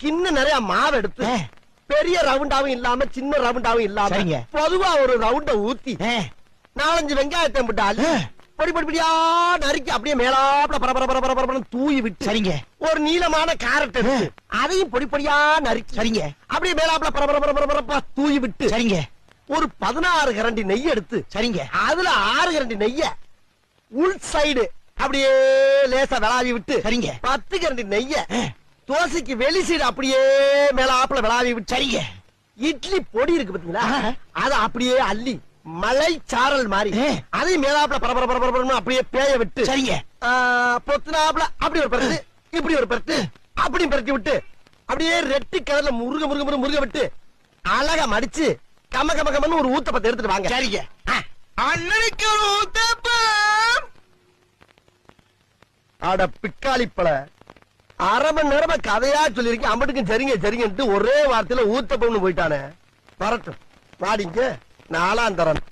கிண்ண நிறைய மாவு எடுத்து. பெரிய ரவுண்டாவும் இல்லாம சின்ன ரவுண்டாவும் இல்லாம. பொதுவா ஒரு ரவுண்ட ஊத்தி நாலஞ்சு வெங்காயத்தை போட்டு அள்ளி ஆ. பொடி பொடி பொடியா நறுக்கி அப்படியே மேலாப்ல பரபர பரபர பரபரன்னு தூவி விட்டு சரிங்க. ஒரு நீளமான கேரட் எடுத்து அதையும் பொடி பொடியா நறுக்கி சரிங்க. அப்படியே மேலாப்ல பரபர பரபர பரபரப்பா தூவி விட்டு சரிங்க. ஒரு பதினாறு கரண்டி நெய் எடுத்து சரிங்க. அதுல ஆறு கரண்டி நெய்ய உள் சைடு அப்படியே லேசா விளாவி விட்டு சரிங்க. பத்து கரண்டி நெய்ய தோசைக்கு வெளி சைடு அப்படியே மேலாப்ல விளாவி விட்டு சரிங்க. இட்லி பொடி இருக்கு பாத்தீங்களா. அத அப்படியே அள்ளி மலை சாரல் மாதிரி. அதையும் மேலாப்ல பரபர பரபர பரபரன்னு அப்படியே பேய விட்டு சரிங்க. ஆ, பொத்துனாப்ல அப்படி ஒரு பரட்டு இப்படி ஒரு பரட்டு அப்படி பரட்டி விட்டு அப்படியே ரெட்டு கலர்ல முருக முருக முருக முருக விட்டு அழகா மடிச்சு கம கம கமன்னு ஒரு ஊத்தப்பத்தை எடுத்துட்டு வாங்க. சரிங்க. அண்ணனுக்கு ஒரு ஊத்தப்பம். அட பிக்காளிப்பழ அரை மணி நேரமா கதையா சொல்லிருக்கேன் அம்பட்டுக்கும் சரிங்க சரிங்கன்ட்டு ஒரே வார்த்தையில ஊத்தப்பம்னு போயிட்டானே. வரட்டும். வாடிங்க. நாலாம் தரம்